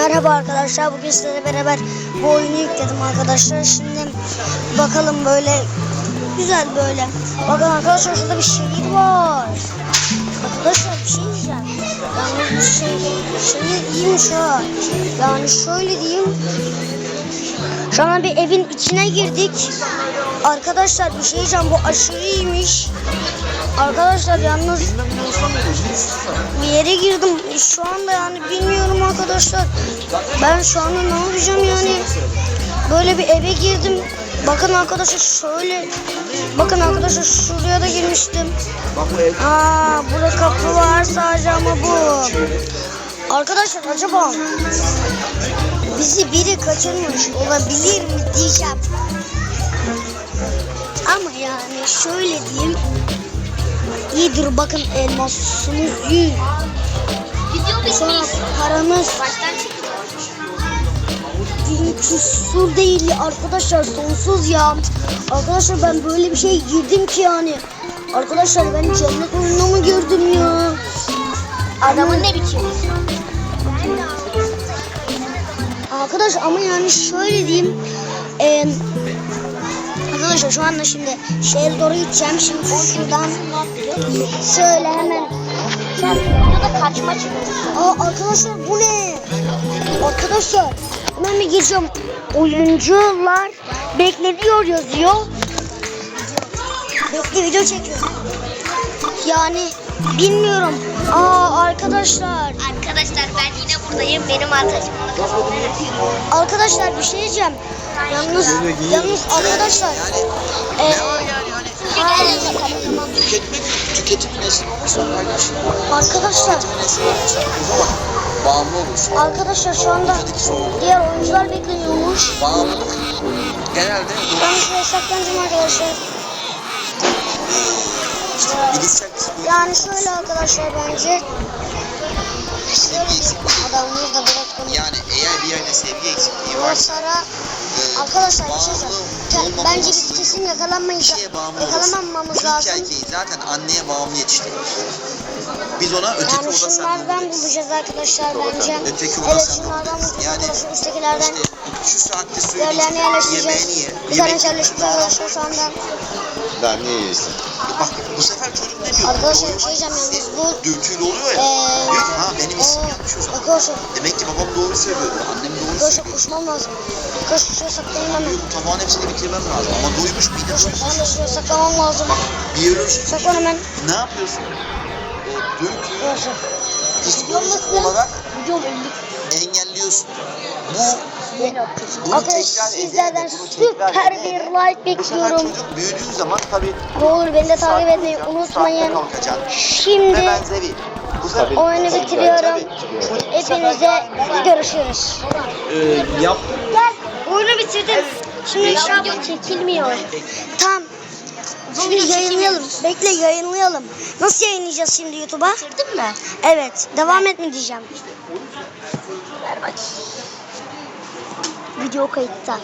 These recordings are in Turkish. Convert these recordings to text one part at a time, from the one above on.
Merhaba arkadaşlar. Bugün sizlerle beraber bu oyunu yükledim arkadaşlar. Şimdi bakalım böyle güzel böyle. Bakın arkadaşlar şurada bir şehir var. Arkadaşlar bir şey diyeceğim. Yani bu şey, şehir iyiymiş ha. Yani şöyle diyeyim. Şu an bir evin içine girdik. Arkadaşlar bir şey diyeceğim. Bu aşırı iyiymiş. Arkadaşlar yalnız bir yere girdim. Şu anda yani bilmiyorum arkadaşlar. Ben şu anda ne yapacağım yani? Böyle bir eve girdim. Bakın arkadaşlar şöyle. Bakın arkadaşlar şuraya da girmiştim. Aa burada kapı var sadece ama bu. Arkadaşlar acaba bizi biri kaçırmış olabilir mi diyeceğim. Ama yani şöyle diyeyim. İyidir bakın elmasımız iyi. Video Sonra bin küsur değil arkadaşlar sonsuz ya. Arkadaşlar ben böyle bir şey girdim ki yani. Arkadaşlar ben cennet oyununu mu gördüm ya? Adamın ne biçim? Arkadaş ama yani şöyle diyeyim. Eee arkadaşlar şu anda şimdi şehre doğru gideceğim. Şimdi şuradan şöyle hemen Sen videoda kaçma çıkıyorsun. Aa arkadaşlar bu ne? Arkadaşlar hemen bir gireceğim. Oyuncular bekleniyor yazıyor. Bekle video çekiyorum. Yani bilmiyorum. Aa arkadaşlar. Arkadaşlar ben yine buradayım. Benim arkadaşım onu kazanıyor. Arkadaşlar bir şey diyeceğim. Yalnız yalnız arkadaşlar. Tüketmek, tüketim olursa paylaşım. arkadaşlar olursa bağımlı olursun. arkadaşlar şu anda diğer oyuncular bekleniyormuş. Bağımlılık genelde Ben şuraya saklanacağım arkadaşlar. Yani şöyle arkadaşlar bence. sevgi eksikliği. Adamımız da bırakalım. Yani eğer bir yerde sevgi eksikliği varsa e, arkadaşlar bir şey. Ke- Bence biz kesin yakalanmayız. bir. Yakalanmamamız lazım. erkeği zaten anneye bağımlı yetiştiriyor. Biz ona öteki Yani oda sen şunlardan bulacağız arkadaşlar bence. Öteki oda Evet sen şunlardan bulacağız Yani arkadaşlar. Üsttekilerden İşte şu saatte yerlerine Yemeğini yerleştireceğiz. ye. Bir tane yerleştireceğiz arkadaşlar şu anda. Ben niye yesin? Bak bu sefer çocuk ne diyor? Arkadaşlar bir şey diyeceğim yalnız bu. Dürtüyle oluyor ya. Eee, diyor ki ha benim isim o- yanlış o zaman. Arkadaşlar, Demek ki babam doğru söylüyordu. Annem doğru arkadaşlar söylüyordu. koşmam lazım. Arkadaşlar şuraya saklanayım hemen. Diyorum tabağın hepsini bitirmem lazım. Ama doymuş midem Arkadaşlar ben de şuraya saklamam lazım. Bir ölürsün. Saklan hemen. Ne yapıyorsun? Arkadaşlar. psikolojik olarak engelliyorsun. Bu bunu tekrar sizlerden süper bir like bekliyorum. çocuk büyüdüğü zaman tabii Ne olur beni de takip etmeyi unutmayın. Şimdi oyunu bitiriyorum. Hepinize görüşürüz. yap. Gel. Oyunu bitirdim. Şimdi Video çekilmiyor. Tamam. Şimdi yayınlayalım. Bekle yayınlayalım. Nasıl yayınlayacağız şimdi YouTube'a? Bitirdin mi? Evet. Devam et mi diyeceğim. Ver bakayım. Video kayıtta.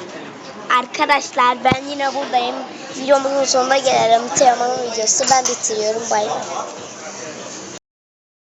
Arkadaşlar ben yine buradayım. Videomuzun sonuna gelelim. Teoman'ın videosu. Ben bitiriyorum. Bay bay.